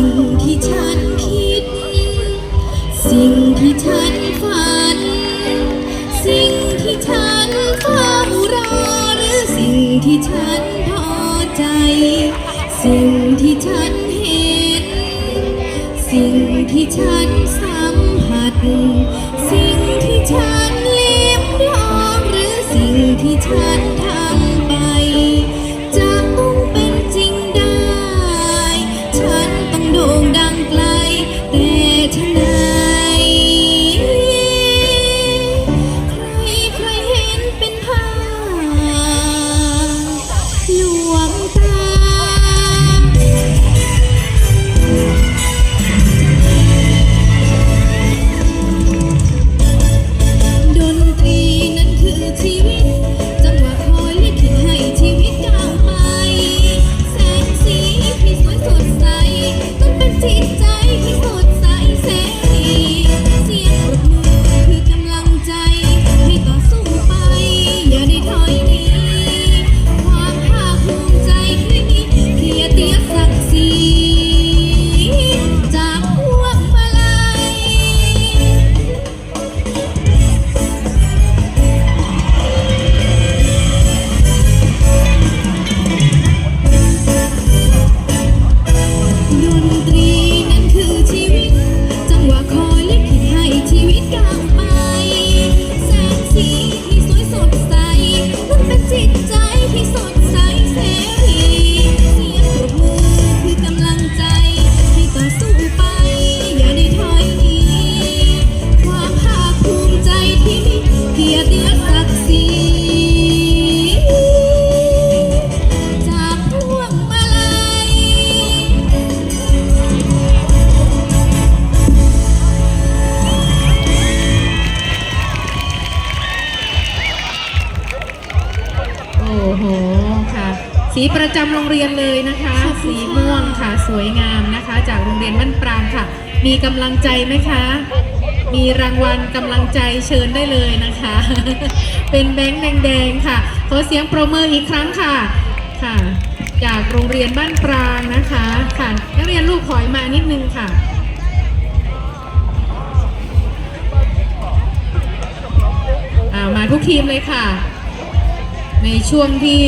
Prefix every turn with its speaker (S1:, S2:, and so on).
S1: สิ่งที่ฉันคิด สิ่งที่ฉันฝัน สิ่งที่ฉันเฝ้ารอหรือสิ่งที่ฉันพอใจ สิ่งที่ฉันเห็น สิ่งที่ฉันสัมผัส สิ่งที่ฉันลิ้มลองหรือสิ่งที่ฉัน อ้โหค่ะ สีประจำ
S2: โรงเรียนเลยนะคะ สีม่วงค่ะสวยงามนะคะ จากโรงเรียนบ้านปรางค่ะ มีกำลังใจไหมคะ มีรางวัลกำลังใจเชิญได้เลยนะคะ เป็นแบงค์แดงๆค่ะขอเสียงโปรบมืออีกครั้งค่ะค่ะ จากโรงเรียนบ้านปรางนะคะค่ะนักเรียนลูกถอยมานิดนึงค่ะอ่ามาทุกทีมเลยค่ะ ในช่วงที่